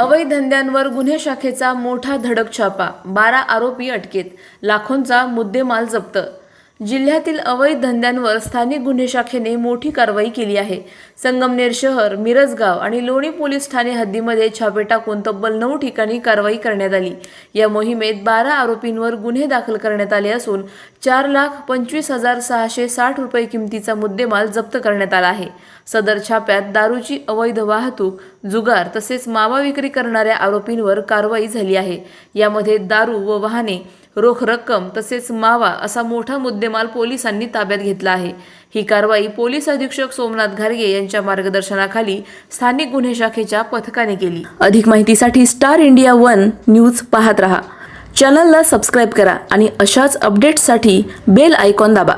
अवैध धंद्यांवर गुन्हे शाखेचा मोठा धडक छापा बारा आरोपी अटकेत लाखोंचा मुद्देमाल जप्त जिल्ह्यातील अवैध धंद्यांवर स्थानिक गुन्हे शाखेने मोठी कारवाई केली आहे. संगमनेर शहर मिरजगाव आणि लोणी पोलीस ठाणे हद्दीमध्ये छापे टाकून तब्बल नऊ ठिकाणी कारवाई करण्यात आली. या मोहिमेत बारा आरोपींवर गुन्हे दाखल करण्यात आले असून चार लाख पंचवीस हजार सहाशे साठ रुपये किमतीचा मुद्देमाल जप्त करण्यात आला आहे. सदर छाप्यात दारूची अवैध वाहतूक जुगार तसेच मावा विक्री करणाऱ्या आरोपींवर कारवाई झाली आहे. यामध्ये दारू व वाहने रोख रक्कम तसेच मावा असा मोठा मुद्देमाल पोलिसांनी ताब्यात घेतला आहे. ही कारवाई पोलीस अधीक्षक सोमनाथ घारगे यांच्या मार्गदर्शनाखाली स्थानिक गुन्हे शाखेच्या पथकाने केली. अधिक माहितीसाठी स्टार इंडिया वन न्यूज पाहत रहा. चॅनलला सबस्क्राईब करा आणि अशाच अपडेट्ससाठी बेल आयकॉन दाबा.